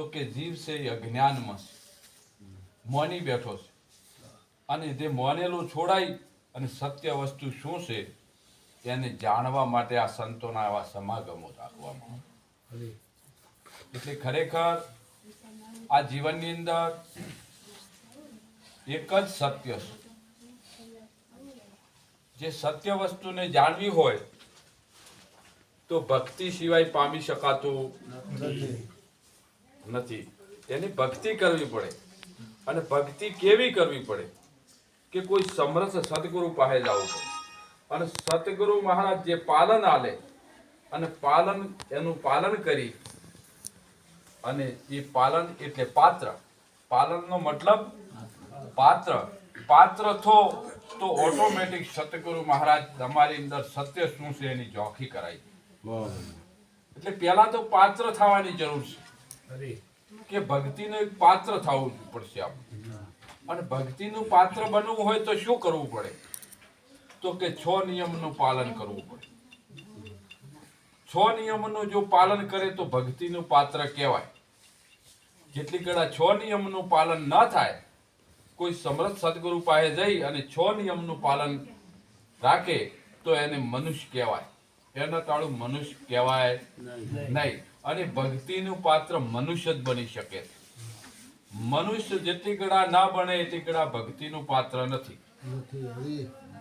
તો કે જીવ છે એ અજ્ઞાનમાં છે. મોની બેઠો છે. અને જે મોનેલું છોડાય અને સત્ય વસ્તુ શું છે એને જાણવા માટે આ સંતોના આવા સમાગમો રાખવામાં આવે. એટલે ખરેખર આ જીવનની અંદર એક જ સત્ય છે. જે સત્ય વસ્તુને જાણવી હોય તો ભક્તિ સિવાય પામી શકાતું નથી. એની ભક્તિ કરવી પડે. અને ભક્તિ કેવી કરવી પડે? કે કોઈ સમરસ સદગુરુ પાસે જવું પડે. અને સદગુરુ મહારાજ જે પાલન આલે અને પાલન એનું પાલન કરી અને એ પાલન એટલે પાત્ર. પાલનનો મતલબ પાત્ર. પાત્ર થો તો ઓટોમેટિક સતગુરુ મહારાજ તમારી અંદર સત્ય શું છે એની જોખી કરાય. એટલે પહેલા તો પાત્ર થવાની જરૂર છે. કે ભક્તિનું એક પાત્ર થવું પડશે આપણે અને ભક્તિનું પાત્ર બનવું હોય તો શું કરવું પડે? તો કે છ નિયમનું પાલન કરવું પડે. છ નિયમનું જો પાલન કરે તો ભક્તિનું પાત્ર કહેવાય. જેટલી કડા છ નિયમનું પાલન ન થાય કોઈ સમર્થ સદગુરુ પાસે જઈ અને છ નિયમનું પાલન રાખે તો એને મનુષ્ય કહેવાય. એના તાળું મનુષ્ય કહેવાય નહીં. અને ભક્તિનું પાત્ર મનુષ્ય જ બની શકે. મનુષ્ય જેટલી ગળા ના બને એટલી ગળા ભક્તિનું પાત્ર નથી.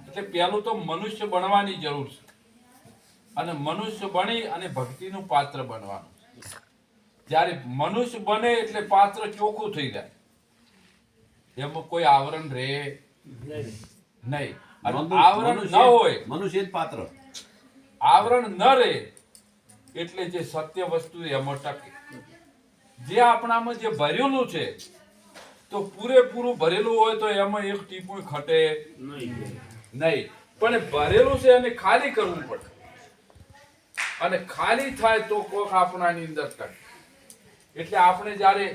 એટલે પહેલું તો મનુષ્ય બનવાની જરૂર છે. અને મનુષ્ય બની અને ભક્તિનું પાત્ર બનવાનું. જ્યારે મનુષ્ય બને એટલે પાત્ર ચોખ્ખું થઈ જાય. એમાં કોઈ આવરણ રહે નહીં. આવરણ ન હોય. મનુષ્ય જ પાત્ર. આવરણ ન રહે એટલે જે સત્ય વસ્તુ એમાં ટકે. જે આપણામાં જે ભરેલું છે તો પૂરેપૂરું ભરેલું હોય તો એમાં એક ટીપું ખટે નહીં. પણ ભરેલું છે એને ખાલી કરવું પડે. અને ખાલી થાય તો કોક આપણાની અંદર ટકે. એટલે આપણે જ્યારે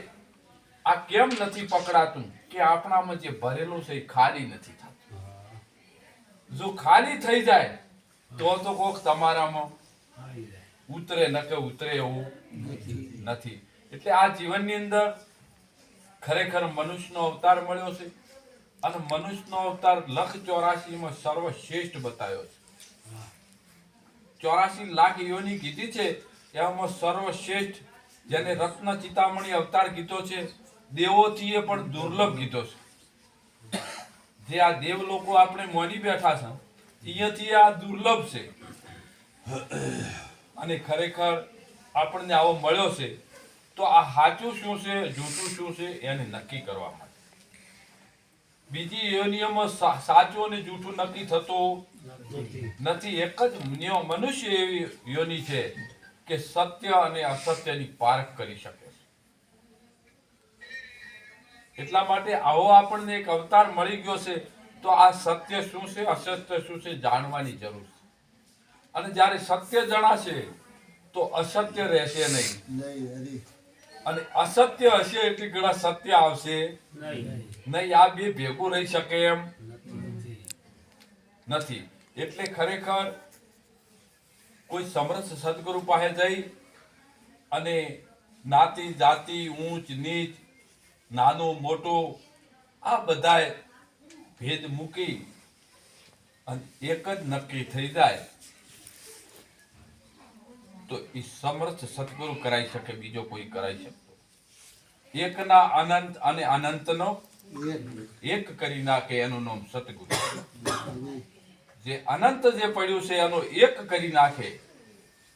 આ કેમ નથી પકડાતું કે આપણામાં જે ભરેલું છે એ ખાલી નથી થતું? જો ખાલી થઈ જાય તો તો કોક તમારામાં ઉતરે ન કે ઉતરે એવું નથી. એટલે આ જીવનની અંદર ખરેખર મનુષ્યનો અવતાર મળ્યો છે અને મનુષ્યનો અવતાર લખ ચોરાશીમાં સર્વશ્રેષ્ઠ બતાવ્યો છે. ચોરાશી લાખ યોની કીધી છે એમાં સર્વશ્રેષ્ઠ જેને રત્ન ચિતામણી અવતાર ગીતો છે દેવોથી એ પણ દુર્લભ ગીતો છે. જે આ દેવ લોકો આપણે મોની બેઠા છે અહીંયાથી આ દુર્લભ છે. અને ખરેખર આપણને આવો મળ્યો છે, તો આ સાચું શું છે, જૂઠું શું છે, એને નક્કી કરવા માટે. બીજી એ નિયમ સાચું અને જૂઠું નક્કી થતું નથી. એક જ નિયમ મનુષ્ય એવી યોની છે કે સત્ય અને અસત્યની પારખ કરી શકે છે. એટલા માટે આવો આપણને એક અવતાર મળી ગયો છે તો આ સત્ય શું છે અસત્ય શું છે જાણવાની જરૂર છે. અને જ્યારે સત્ય જણાશે તો અસત્ય રહેશે નહીં. અને અસત્ય હશે એટલે ઘણા સત્ય આવશે નહીં. આ બે ભેગું રહી શકે એમ નથી. એટલે ખરેખર કોઈ સમરસ સદગુરુ પાસે જઈ અને નાતી જાતિ ઊંચ નીચ નાનું મોટું આ બધાય ભેદ મૂકી અને એક જ નક્કી થઈ જાય, તો એ સમર્થ સદગુરુ કરાઈ શકે, બીજો કોઈ કરાઈ શકતો એકના અનંત અને અનંતનો એક કરી નાખે, એનું નામ સતગુરુ જે અનંત જે પડ્યું છે, એનો એક કરી નાખે,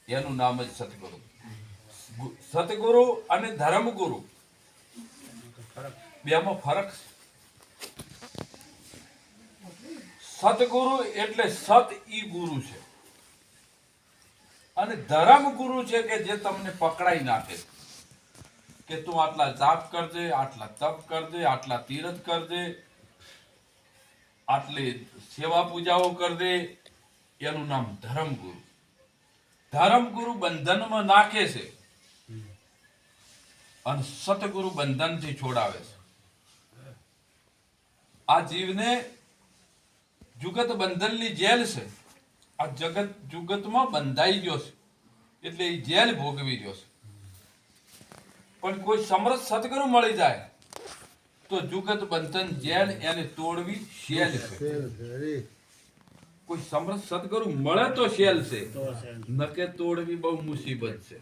એનું નામ જ સતગુરુ સતગુરુ અને ધર્મગુરુ. બેમાં ફરક છે સતગુરુ એટલે સત ઈ ગુરુ છે. અને ધર્મ ગુરુ છે કે જે તમને પકડાઈ નાખે. કે તું આટલા જાપ કરજે, આટલા તપ કરજે, આટલા તીરથ કરજે, આટલી સેવા પૂજાઓ કરજે, એનું નામ ધર્મગુરુ ધર્મગુરુ બંધનમાં નાખે છે. અને સતગુરુ બંધનથી છોડાવે છે. આ જીવને જુગત બંધનની જેલ છે. આ જગત જુગતમાં બંધાઈ ગયો છે. એટલે એ જેલ ભોગવી ગયો છે. પણ કોઈ સમરસ સદગુરુ મળી જાય, તો જુગત બંધન જેલ એને તોડવી શેલ છે. કોઈ સમરસ સદગુરુ મળે તો શેલ છે. નકે તોડવી બહુ મુસીબત છે.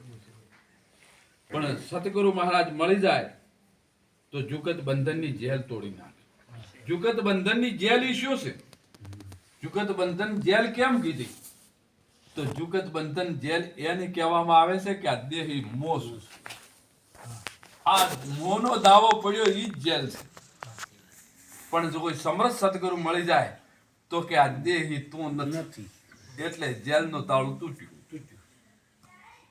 પણ સતગુરુ મહારાજ મળી જાય, તો જુગત બંધનની જેલ તોડી નાખે. જુગત બંધનની જેલ ઈ છે? જુગત બંધન જેલ કેમ કીધી? તો જુગત બંધન જેલ એને કહેવામાં આવે છે કે આ દેહી મોહ. આ મોહનો દાવો પડ્યો ઈ જ જેલ છે. પણ જો કોઈ સમરસ સદગુરુ મળી જાય, તો કે આ દેહી તું નથી. એટલે જેલનો તાળું તૂટ્યું.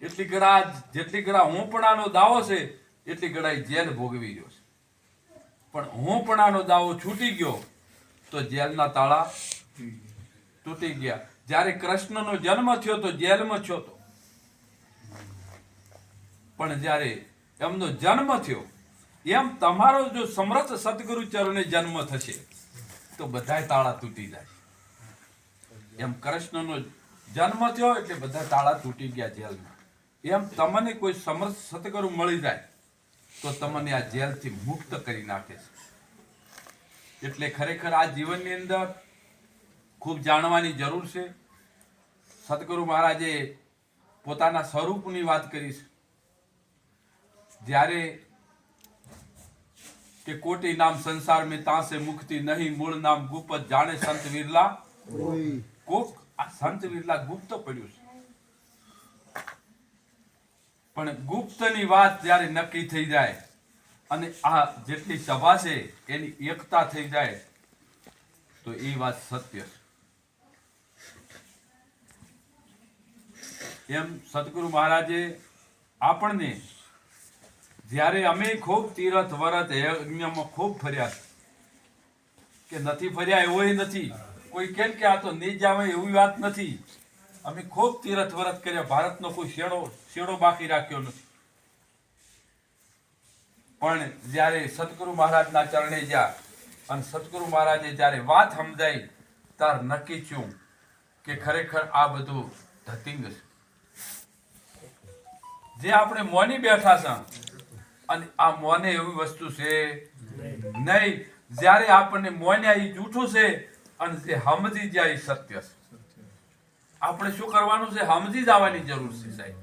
એટલી ગળા જેટલી ગળા આનો દાવો છે, એટલી ગળા જેલ ભોગવી રહ્યો છે. પણ હોંપણાનો દાવો છૂટી ગયો, તો જેલના તાળા તૂટી ગયા. જ્યારે કૃષ્ણનો જન્મ થયો તો જેલમાં થયો તો. પણ જ્યારે એમનો જન્મ થયો, એમ તમારો જો સમર્થ સદગુરુ ચરણે જન્મ થશે, તો બધા તાળા તૂટી જાય. એમ કૃષ્ણનો જન્મ થયો એટલે બધા તાળા તૂટી ગયા જેલમાં. એમ તમને કોઈ સમર્થ સદગુરુ મળી જાય, તો તમને આ જેલથી મુક્ત કરી નાખે છે. એટલે ખરેખર આ જીવનની અંદર ખૂબ જાણવાની જરૂર છે. સદગુરુ મહારાજે પોતાના સ્વરૂપની વાત કરી છે. જ્યારે કે કોટી નામ સંસાર મેં તાસે મુક્તિ નહીં મૂળ નામ ગુપ્ત જાણે સંત વિરલા કોક આ સંત વિરલા ગુપ્ત પડ્યું છે. પણ ગુપ્તની વાત જ્યારે નક્કી થઈ જાય અને આ જેટલી સભા છે એની એકતા થઈ જાય તો એ વાત સત્ય છે. એમ સદગુરુ મહારાજે આપણને જ્યારે અમે ખૂબ તીરથ, વરત, યજ્ઞમાં ખૂબ ફર્યા કે નથી ફર્યા એવોય નથી. કોઈ કેમ કે આ તો નહીં જાવે એવી વાત નથી. અમે ખૂબ તીરથ, વરત કર્યા. ભારતનો કોઈ શેડો શેડો બાકી રાખ્યો નથી. પણ જ્યારે સદગુરુ મહારાજના ચરણે જ્યાં અને સદગુરુ મહારાજે જ્યારે વાત સમજાઈ, તાર નક્કી છું કે ખરેખર આ બધું ધતિંગ છે. જે આપણે મોની બેઠા છે, અને આ મોને એવી વસ્તુ છે નહીં. જ્યારે આપણને મોને એ જૂઠું છે, અને જે સમજી જાય સત્ય છે. આપણે શું કરવાનું છે? સમજી જવાની જરૂર છે સાહેબ.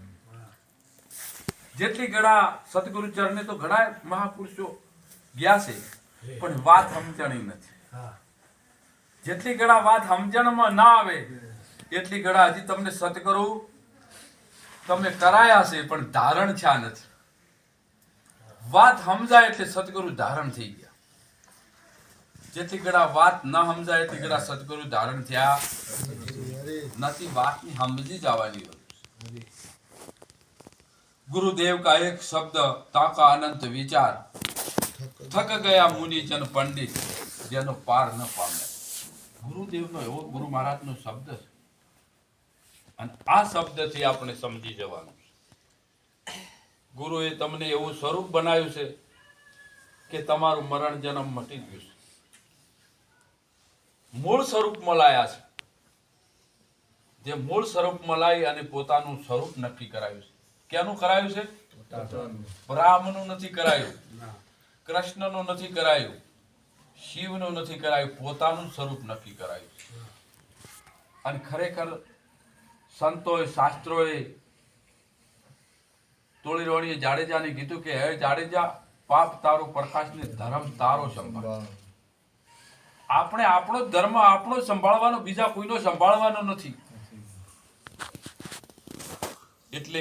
જેટલી ઘણા સદગુરુ ચરણે તો ઘણા મહાપુરુષો ગયા છે, પણ વાત સમજણી નથી. જેટલી ઘણા વાત સમજણમાં ના આવે, એટલી ઘણા હજી તમને સદગુરુ તમે કરાયા છે, પણ ધારણ થયા નથી. વાત સમજાય એટલે સદગુરુ ધારણ થઈ ગયા. જેથી ગળા વાત ન સમજાય એટલી ગળા સદગુરુ ધારણ થયા નથી. વાતની સમજી જવાની ગુરુદેવ કા એક શબ્દ તાકા અનંત વિચાર. થક ગયા મુનિજન પંડિત, જેનો પાર ન પામે ગુરુદેવનો એવો ગુરુ મહારાજનો શબ્દ છે. અને આ શબ્દથી આપણે સમજી જવાનું છે. ગુરુએ તમને એવું સ્વરૂપ બનાવ્યું છે કે તમારું મરણ જન્મ મટી ગયું છે. મૂળ સ્વરૂપમાં લાયા છે. જે મૂળ સ્વરૂપમાં લાવી અને પોતાનું સ્વરૂપ નક્કી કરાયું છે. ક્યાંનું કરાયું છે? બ્રાહ્મણનું નથી કરાયું. કૃષ્ણનું નથી કરાયું. શિવનું નથી કરાયું. પોતાનું સ્વરૂપ નક્કી કરાયું અને ખરેખર સંતોએ શાસ્ત્રોએ તોળી રોણીએ જાડેજાને કીધું કે હે જાડેજા પાપ તારો પ્રકાશ ને ધર્મ તારો સંભાળ. આપણે આપણો ધર્મ આપણો સંભાળવાનો બીજા કોઈનો સંભાળવાનો નથી. એટલે